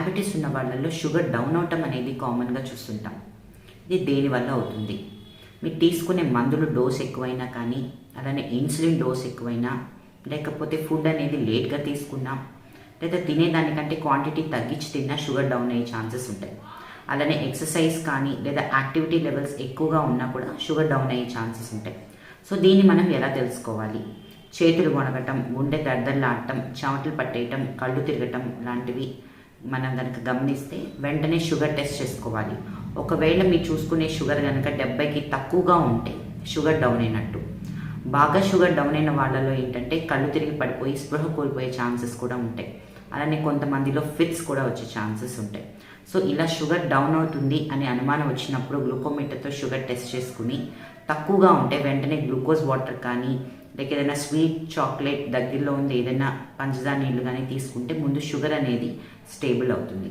Diabetes ఉన్న వాళ్ళల్లో sugar down అవటం అనేది కామన్గా చూస్తుంటాం. ఇది దేనివల్ల అవుతుంది? మీరు తీసుకునే మందులు డోస్ ఎక్కువైనా కానీ అలానే ఇన్సులిన్ డోస్ ఎక్కువైనా లేకపోతే ఫుడ్ అనేది లేట్గా తీసుకున్నా లేదా తినేదానికంటే క్వాంటిటీ తగ్గించి తిన్నా షుగర్ డౌన్ అయ్యే ఛాన్సెస్ ఉంటాయి. అలానే ఎక్సర్సైజ్ కానీ లేదా యాక్టివిటీ లెవెల్స్ ఎక్కువగా ఉన్నా కూడా షుగర్ డౌన్ అయ్యే ఛాన్సెస్ ఉంటాయి. సో దీన్ని మనం ఎలా తెలుసుకోవాలి? చేతులు వణగటం గుండె దద్దల్లాడటం చెమటలు పట్టేయటం కళ్ళు తిరగటం లాంటివి మనం కనుక గమనిస్తే వెంటనే షుగర్ టెస్ట్ చేసుకోవాలి. ఒకవేళ మీరు చూసుకునే షుగర్ కనుక డెబ్బైకి తక్కువగా ఉంటే షుగర్ డౌన్ అయినట్టు. బాగా షుగర్ డౌన్ అయిన వాళ్ళలో ఏంటంటే కళ్ళు తిరిగి పడిపోయి స్పృహ కోల్పోయే ఛాన్సెస్ కూడా ఉంటాయి. అలానే కొంతమందిలో ఫిట్స్ కూడా వచ్చే ఛాన్సెస్ ఉంటాయి. సో ఇలా షుగర్ డౌన్ అవుతుంది అనే అనుమానం వచ్చినప్పుడు గ్లూకోమీటర్తో షుగర్ టెస్ట్ చేసుకుని తక్కువగా ఉంటే వెంటనే గ్లూకోజ్ వాటర్ కానీ లేక ఏదైనా స్వీట్ చాక్లెట్ దగ్గరలో ఉంది ఏదైనా పంచదార నీళ్ళు కానీ తీసుకుంటే ముందు షుగర్ అనేది స్టేబుల్ అవుతుంది.